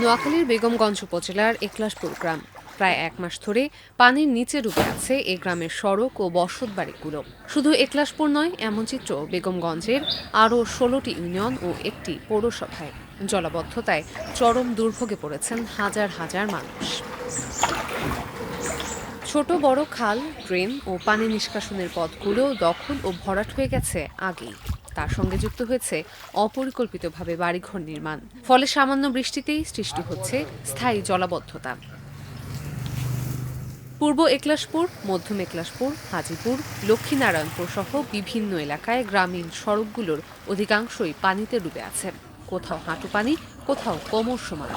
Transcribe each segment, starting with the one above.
নোয়াখালীর বেগমগঞ্জ উপজেলার একলাশপুর গ্রাম। প্রায় এক মাস ধরে পানির নিচে ডুবে আছে এই গ্রামের সড়ক ও বসত বাড়িগুলো শুধু একলাশপুর নয়, এমন চিত্র বেগমগঞ্জের আরও ষোলোটি ইউনিয়ন ও একটি পৌরসভায়। জলাবদ্ধতায় চরম দুর্ভোগে পড়েছেন হাজার হাজার মানুষ। ছোট, বড় খাল, ড্রেন ও পানি নিষ্কাশনের পথগুলো দখল ও ভরাট হয়ে গেছে আগেই। তার সঙ্গে যুক্ত হয়েছে অপরিকল্পিতভাবে বাড়িঘর নির্মাণ। ফলে সামান্য বৃষ্টিতেই সৃষ্টি হচ্ছে স্থায়ী জলাবদ্ধতা। পূর্ব একলাশপুর মধ্যম একলাশপুর হাজিপুর, লক্ষ্মীনারায়ণপুর সহ বিভিন্ন এলাকায় গ্রামীণ সড়কগুলোর অধিকাংশই পানিতে ডুবে আছে। কোথাও হাঁটু পানি, কোথাও কোমর সমান।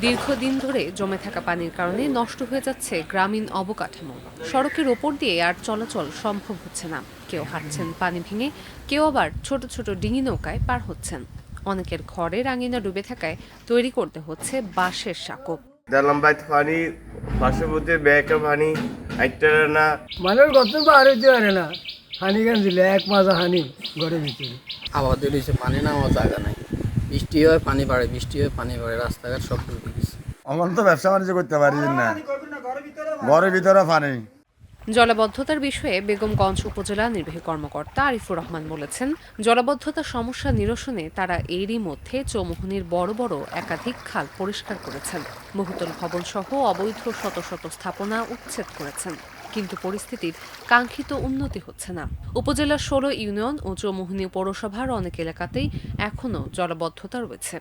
দীর্ঘদিন ধরে জমে থাকা পানির কারণে নষ্ট হয়ে যাচ্ছে গ্রামীণ অবকাঠামো। সড়কের ওপর দিয়ে আর চলাচল সম্ভব হচ্ছে না। কেউ হাঁটছেন পানি ভেঙে কেউ আবার ছোট ছোট ডিঙি নৌকায় পার হচ্ছেন। অনেকের ঘরের আঙিনা ডুবে থাকায় তৈরি করতে হচ্ছে বাঁশের সাঁকো। পানি পার্শ্ববর্তী ব্যাগের পানি একটা না মানুষ গত হইতে পারে না। হানি গান দিলে এক মাজা হানি ঘরের ভিতরে। পানি নামার জায়গা নাই। বৃষ্টি হয় পানি বাড়ে বৃষ্টি হয় পানি বাড়ে রাস্তাঘাট সব ডুবে গেছে। আমার তো ব্যবসা বাণিজ্য করতে পারি না। ঘরের ভিতরে পানি। জলাবদ্ধতার বিষয়ে বেগমগঞ্জ উপজেলা নির্বাহী কর্মকর্তা আরিফুর রহমান বলেছেন, জলাবদ্ধতা সমস্যা নিরসনে তারা এরই মধ্যে চৌমুহনির বড় বড় একাধিক খাল পরিষ্কার করেছেন। বহুতল ভবন সহ অবৈধ শত শত স্থাপনা উচ্ছেদ করেছেন। কিন্তু পরিস্থিতির কাঙ্ক্ষিত উন্নতি হচ্ছে না। উপজেলার ষোলো ইউনিয়ন ও চৌমুহনী পৌরসভার অনেক এলাকাতেই এখনও জলাবদ্ধতা রয়েছে।